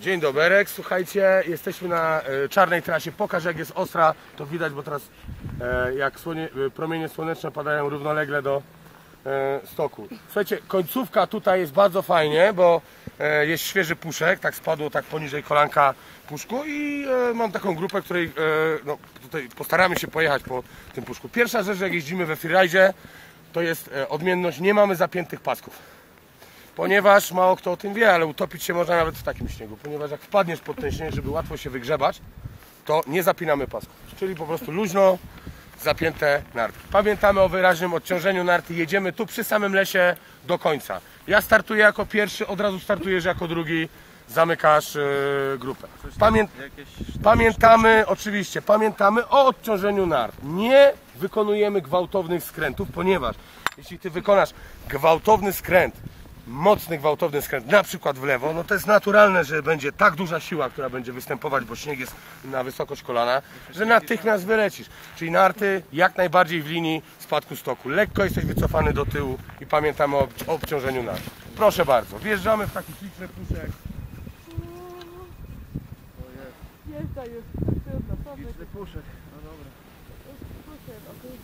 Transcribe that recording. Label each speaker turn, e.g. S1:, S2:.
S1: Dzień dobry, słuchajcie, jesteśmy na e, czarnej trasie. Pokaż jak jest ostra, to widać, bo teraz e, jak słonie, e, promienie słoneczne padają równolegle do stoku. Słuchajcie, końcówka tutaj jest bardzo fajnie, bo jest świeży puszek, tak spadło tak poniżej kolanka puszku i mam taką grupę, której no, tutaj postaramy się pojechać po tym puszku. Pierwsza rzecz, jak jeździmy we freeride, to jest odmienność, nie mamy zapiętych pasków. Ponieważ mało kto o tym wie, ale utopić się można nawet w takim śniegu. Ponieważ jak wpadniesz pod ten śnieg, żeby łatwo się wygrzebać, to nie zapinamy pasków. Czyli po prostu luźno zapięte narty. Pamiętamy o wyraźnym odciążeniu narty. Jedziemy tu przy samym lesie do końca. Ja startuję jako pierwszy, od razu startujesz jako drugi. Zamykasz yy, grupę. Pamię... Pamiętamy, oczywiście, pamiętamy o odciążeniu nart. Nie wykonujemy gwałtownych skrętów, ponieważ jeśli ty wykonasz gwałtowny skręt, mocny gwałtowny skręt, na przykład w lewo, no to jest naturalne, że będzie tak duża siła, która będzie występować, bo śnieg jest na wysokość kolana, że natychmiast wylecisz. Czyli narty jak najbardziej w linii spadku stoku. Lekko jesteś wycofany do tyłu i pamiętamy o obciążeniu nart. Proszę bardzo, wjeżdżamy w taki śliczny puszek.
S2: Jeżdża już. Trudno, co my
S3: Liczny puszek, no dobra.
S2: puszek, okej.